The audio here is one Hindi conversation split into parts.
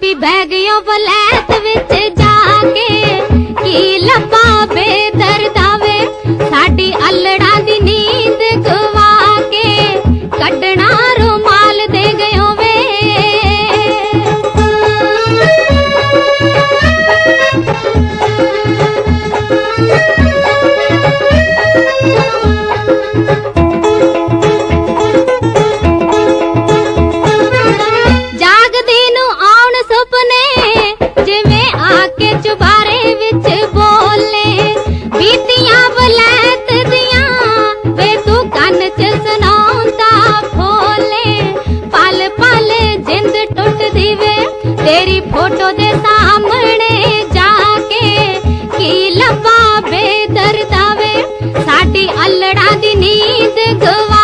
ਕਾਪੀ ਬੈਗ ਯੋ ਬਲੈਤ ਵਿੱਚ ਜਾ ਕੇ ਕੀ ਲੱਭਾਂ ਬੇ ਬਾਰੇ ਵਿੱਚ ਪਲ ਪਲ ਜਿੰਦ ਟੁੱਟਦੀ ਤੇਰੀ ਫੋਟੋ ਦੇ ਸਾਹਮਣੇ ਜਾ ਕੇ। ਕੀ ਲੱਭਾ ਬੇਦਰਦਾ ਸਾਡੀ ਅਲੜਾਂ ਦੀ ਨੀਂਦ ਗਵਾ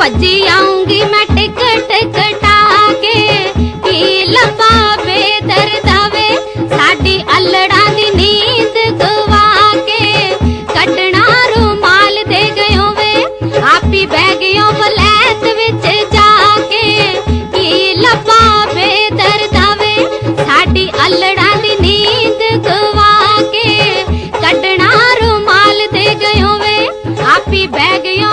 भज आऊँगी मैं टिकट कटा के की लपावे दर्द साडी अलड़ा दी नींद गवा के कटना रुमाल दे गयो वे, आप ही बह गयो बलैत विच जाके। की लपावे दर्द आवे साडी अलड़ा दी नींद गवा के कटना रुमाल दे गयो वे, आप ही बह गयो